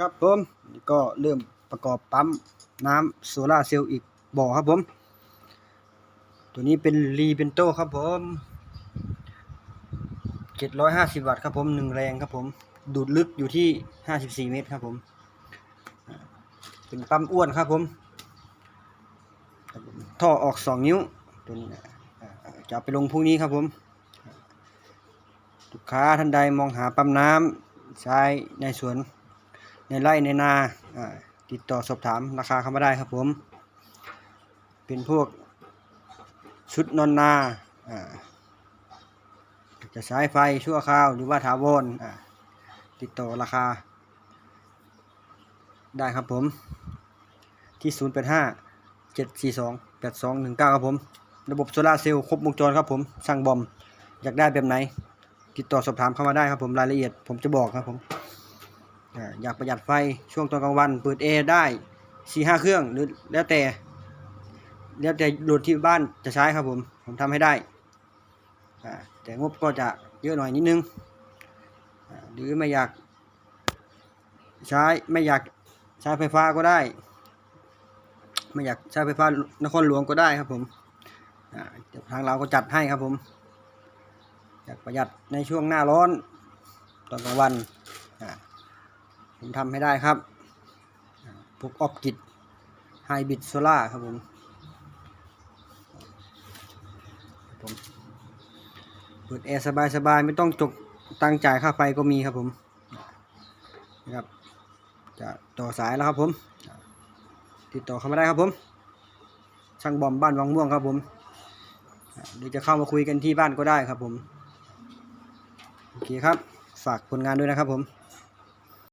ครับผมก็เริ่มประกอบปั๊มน้ำโซลาเซลล์อีกบ่อครับผม ตัวนี้เป็นรีเบนโตครับผม750วัตต์ครับผมหนึ่งแรงครับผม ดูดลึกอยู่ที่54เมตรครับผม เป็นปั๊มอ้วนครับผม ท่อออก2นิ้วตัวนี้นะจะไปลงพรุ่งนี้ครับผมลูกค้าท่านใดมองหาปั๊มน้ำใช้ในสวน ในไร่ในนาติดต่อสอบถามราคาเข้ามาได้ครับผม เป็นพวกชุดนอนนาจะใช้ไฟชั่วคราวหรือว่าถาวรติดต่อราคา ได้ครับผม ที่ 085 742 8219 ครับผม ระบบโซลาเซลล์ครบวงจรครับผม สั่งบอม อยากได้แบบไหน ติดต่อสอบถามเข้ามาได้ครับผมรายละเอียดผมจะบอกครับผม อยากประหยัดไฟช่วงตอนกลางวัน เปิดแอร์ได้สี่ห้าเครื่องหรือแล้วแต่ แล้วแต่โหลดที่บ้านจะใช้ครับผม ผมทำให้ได้ แต่งบก็จะเยอะหน่อยนิดนึง หรือไม่อยากใช้ไม่อยากใช้ไฟฟ้าก็ได้ ไม่อยากใช้ไฟฟ้านครหลวงก็ได้ครับผมทางเราก็จัดให้ครับผมอยากประหยัดในช่วงหน้าร้อนตอนกลางวันอ่า ผมทำให้ได้ครับพวกออบกิดไฮบริดโซล่าครับผมผมเปิดแอร์สบายๆ ไม่ต้องจกตังจ่ายค่าไฟก็มีครับผมนะครับจะต่อสายแล้วครับผม ติดต่อเข้ามาได้ครับผม ช่างบอมบ้านวังม่วงครับผมอ่าหรือจะเข้ามาคุยกันที่บ้านก็ได้ครับผม โอเคครับ ฝากผลงานด้วยนะครับผม